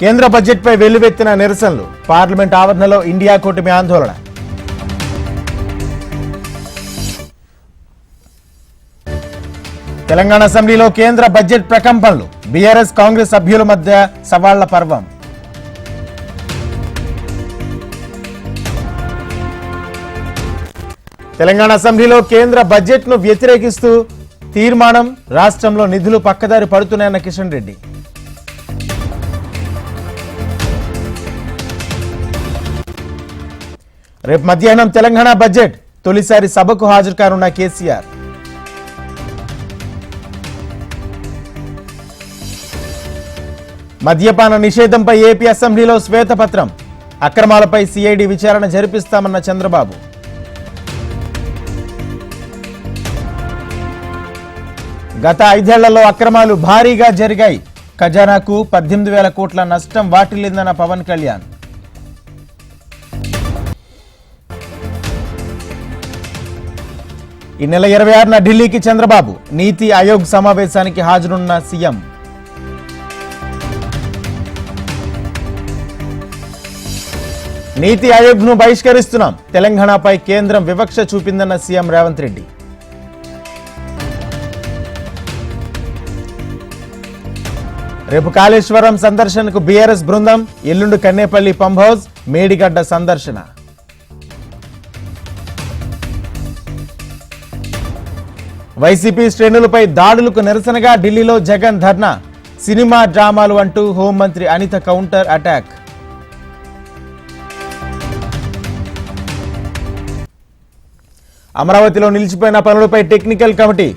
కేంద్ర బడ్జెట్పై వెల్లువెత్తిన నిరసనలు. పార్లమెంట్ ఆవరణలో ఇండియా కూటమి ఆందోళన. తెలంగాణ అసెంబ్లీలో కేంద్ర బడ్జెట్ ప్రకంపనలు. బీఆర్ఎస్ కాంగ్రెస్ సభ్యుల మధ్య సవాళ్ళ పర్వం. తెలంగాణ అసెంబ్లీలో కేంద్ర బడ్జెట్ను వ్యతిరేకిస్తూ తీర్మానం రాష్ట్రంలో నిధులు పక్కదారి పడుతున్నాయన్న కిషన్ రెడ్డి. రేపు మధ్యాహ్నం తెలంగాణ బడ్జెట్ తొలిసారి సభకు హాజరు కానున్న కేసీఆర్. మద్యపాన నిషేధంపై ఏపీ అసెంబ్లీలో శ్వేతపత్రం. అక్రమాలపై సిఐడి విచారణ జరిపిస్తామన్న చంద్రబాబు. గత ఐదేళ్ళలో అక్రమాలు భారీగా జరిగాయి. ఖజానాకు పద్దెనిమిది వేల కోట్ల నష్టం వాటిల్లిందన్న పవన్ కళ్యాణ్. ఈ నెల ఇరవై ఆరున ఢిల్లీకి చంద్రబాబు నీతి ఆయోగ్ సమావేశానికి హాజరున్న సీఎం. నీతి ఆయోగ్ను బహిష్కరిస్తున్నాం. తెలంగాణపై కేంద్రం వివక్ష చూపిందన్న సీఎం రేవంత్ రెడ్డి. రేపు కాళేశ్వరం సందర్శనకు బీఆర్ఎస్ బృందం ఎల్లుండి కన్నేపల్లి పంప్ హౌస్ మేడిగడ్డ సందర్శన. వైసీపీ శ్రేణులపై దాడులకు నిరసనగా ఢిల్లీలో జగన్ ధర్నా. సినిమా డ్రామాలు అంటూ హోంమంత్రి అనిత కౌంటర్ అటాక్. అమరావతిలో నిలిచిపోయిన పనులపై టెక్నికల్ కమిటీ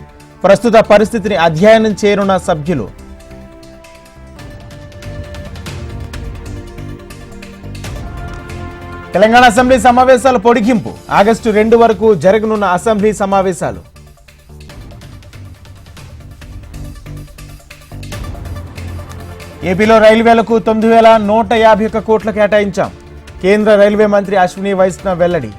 ప్రస్తుత పరిస్థితిని అధ్యయనం చేయనున్న సభ్యులు. తెలంగాణ అసెంబ్లీ సమావేశాల పొడిగింపు. ఆగస్టు రెండు వరకు జరగనున్న అసెంబ్లీ సమావేశాలు. ఏపీలో రైల్వేలకు తొమ్మిది వేల నూట యాభై ఒక్క కోట్లు కేటాయించాం. కేంద్ర రైల్వే మంత్రి అశ్విని వైష్ణవ్ వెల్లడి.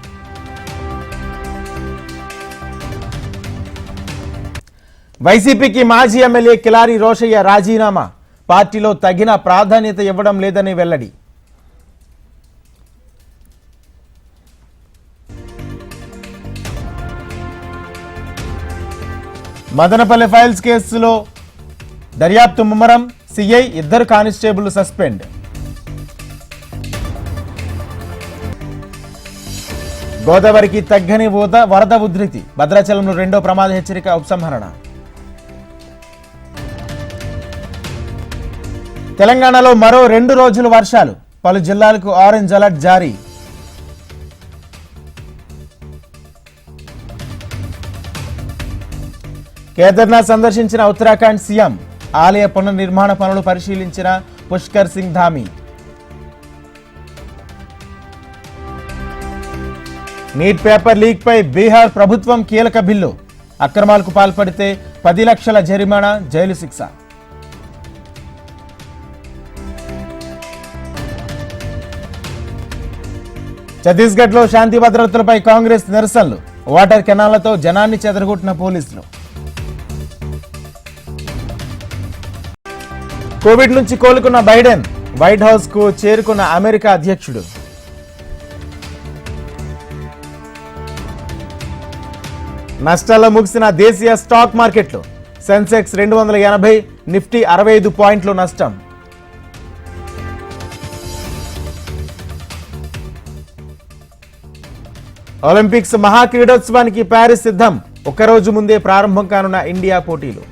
వైసీపీకి మాజీ ఎమ్మెల్యే కిలారి రోషయ్య రాజీనామా. పార్టీలో తగిన ప్రాధాన్యత ఇవ్వడం లేదని వెల్లడి. మదనపల్లి ఫైల్స్ కేసులో దర్యాప్తు ముమ్మరం. సిఐ ఇద్దరు కానిస్టేబుల్ సస్పెండ్. గోదావరికి తగ్గని వరద వరద ఉధృతి. భద్రాచలంలో రెండో ప్రమాద హెచ్చరిక ఉపసంహరణ. తెలంగాణలో మరో రెండు రోజులు వర్షాలు. పలు జిల్లాలకు ఆరెంజ్ అలర్ట్ జారీ. కేదార్నాథ్ సందర్శించిన ఉత్తరాఖండ్ సీఎం ఆలయ పునర్నిర్మాణ పనులు పరిశీలించిన Pushkar Singh Dhami. NEET paper leak పై బీహార్ ప్రభుత్వం కీలక బిల్లు. అక్రమాలకు పాల్పడితే పది లక్షల జరిమానా జైలు శిక్ష. ఛత్తీస్గఢ్లో శాంతి భద్రతలపై కాంగ్రెస్ నిరసనలు. వాటర్ కెనాలతో జనాన్ని చెదరగొట్టిన పోలీసులు. కోవిడ్ నుంచి కోలుకున్న బైడెన్ వైట్ హౌస్కు చేరుకున్న అమెరికా అధ్యక్షుడు. నష్టాల్లో ముగిసిన దేశీయ స్టాక్ మార్కెట్లు. సెన్సెక్స్ రెండు వందల ఎనభై నిఫ్టీ అరవై ఐదు పాయింట్లు నష్టం. ఒలింపిక్స్ మహా క్రీడోత్సవానికి ప్యారిస్ సిద్ధం. ఒక్కరోజు ముందే ప్రారంభం కానున్న ఇండియా పోటీలు.